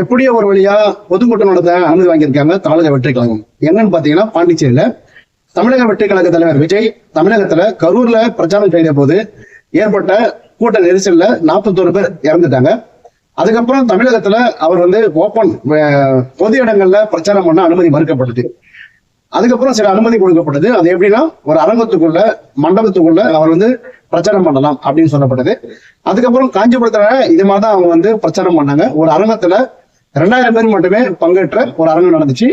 எப்படியோ ஒரு வழியா பொதுக்கூட்டம் நடத்த அனுமதி வாங்கியிருக்காங்க. தமிழக வெற்றி கழகம். என்னன்னு பாத்தீங்கன்னா பாண்டிச்சேரியில தமிழக வெற்றி கழக தலைவர் விஜய் தமிழகத்துல கரூர்ல பிரச்சாரம் செய்த போது ஏற்பட்ட கூட்ட நெரிசல்ல நாற்பத்தோரு பேர் இறந்துட்டாங்க. அதுக்கப்புறம் தமிழகத்துல அவர் வந்து ஓப்பன் பொது இடங்கள்ல பிரச்சாரம் பண்ண அனுமதி மறுக்கப்பட்டது. அதுக்கப்புறம் சில அனுமதி கொடுக்கப்பட்டது. அது எப்படின்னா ஒரு அரங்கத்துக்குள்ள மண்டபத்துக்குள்ள அவர் வந்து பிரச்சாரம் பண்ணலாம் அப்படின்னு சொல்லப்பட்டது. அதுக்கப்புறம் காஞ்சிபுரத்துல இது மாதிரி தான் அவங்க வந்து பிரச்சாரம் பண்ணாங்க. ஒரு அரங்கத்துல ரெண்டாயிரம் பேர் மட்டுமே பங்கேற்ற ஒரு அரங்கம் நடந்துச்சு.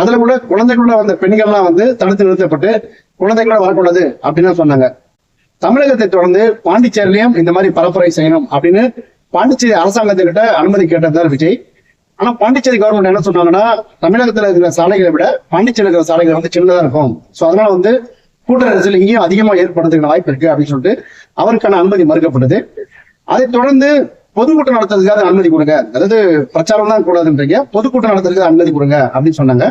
அதுல கூட குழந்தைகளோட வந்த பெண்கள்லாம் வந்து தடுத்து நிறுத்தப்பட்டு குழந்தைகளோட வரக்கூடாது அப்படின்னு சொன்னாங்க. தமிழகத்தை தொடர்ந்து பாண்டிச்சேரியிலையும் இந்த மாதிரி பரப்புரை செய்யணும் அப்படின்னு பாண்டிச்சேரி அரசாங்கத்துக்கிட்ட அனுமதி கேட்டதார் விஜய். ஆனா பாண்டிச்சேரி கவர்மெண்ட் என்ன சொன்னாங்கன்னா தமிழகத்துல இருக்கிற சாலைகளை விட பாண்டிச்சேரி இருக்கிற சாலைகள் வந்து சின்னதா இருக்கும். சோ அதனால வந்து கூட்ட நெரிசல் இங்கேயும் அதிகமா ஏற்படுறதுக்கான வாய்ப்பு இருக்கு அப்படின்னு சொல்லிட்டு அவருக்கான அனுமதி மறுக்கப்பட்டது. அதைத் தொடர்ந்து பொதுக்கூட்டம் நடத்துறதுக்காக அனுமதி கொடுங்க. அதாவது பிரச்சாரம் தான் கூடாதுன்றீங்க. பொதுக்கூட்டம் நடத்துறதுக்காக அனுமதி கொடுங்க அப்படின்னு சொன்னாங்க.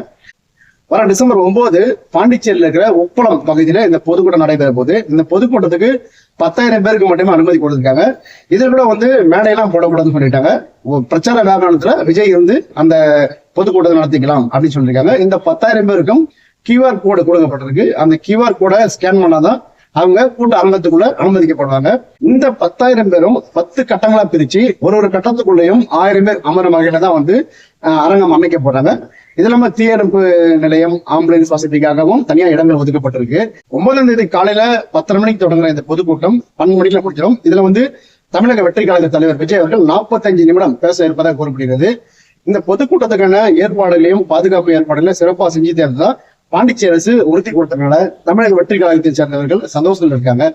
வர டிசம்பர் ஒன்பது பாண்டிச்சேரியில் இருக்கிற உப்பளம் பகுதியில இந்த பொதுக்கூட்டம் நடைபெற போது இந்த பொதுக்கூட்டத்துக்கு பத்தாயிரம் பேருக்கு மட்டுமே அனுமதி கொடுத்துருக்காங்க. இதில் கூட வந்து மேடையெல்லாம் போடக்கூடாதுன்னு சொல்லிட்டாங்க. பிரச்சார வியாபாரத்துல விஜய் வந்து அந்த பொதுக்கூட்டத்தை நடத்திக்கலாம் அப்படின்னு சொல்லியிருக்காங்க. இந்த பத்தாயிரம் பேருக்கும் கியூஆர் கோடு கொடுக்கப்பட்டிருக்கு. அந்த கியூஆர் கோடை ஸ்கேன் பண்ணாதான் அவங்க கூட்ட அரங்கத்துக்குள்ள அனுமதிக்கப்படுவாங்க. இந்த பத்தாயிரம் பேரும் பத்து கட்டங்களா பிரிச்சு ஒரு ஒரு கட்டத்துக்குள்ளேயும் ஆயிரம் பேர் அமரும் வகையில தான் வந்து அரங்கம் அமைக்க போறாங்க இது இல்லாம தீயணைப்பு நிலையம் ஆம்புலன்ஸ் வசதிக்காகவும் தனியா இடங்கள் ஒதுக்கப்பட்டிருக்கு. ஒன்பதாம் தேதி காலையில பத்தரை மணிக்கு தொடங்குற இந்த பொதுக்கூட்டம் பன்னெண்டு மணிக்குல முடிச்சிடும் இதுல வந்து தமிழக வெற்றி கழக தலைவர் விஜய் அவர்கள் 45 நிமிடம் பேச இருப்பதாக கூறப்படுகிறது. இந்த பொதுக்கூட்டத்துக்கான ஏற்பாடுகளையும் பாதுகாப்பு ஏற்பாடுகளையும் சிறப்பா செஞ்சு தான் பாண்டிச்சேரி அரசு உறுதி கொடுத்ததுனால தமிழக வெற்றி கழகத்தை சேர்ந்தவர்கள் சந்தோஷத்தில் இருக்காங்க.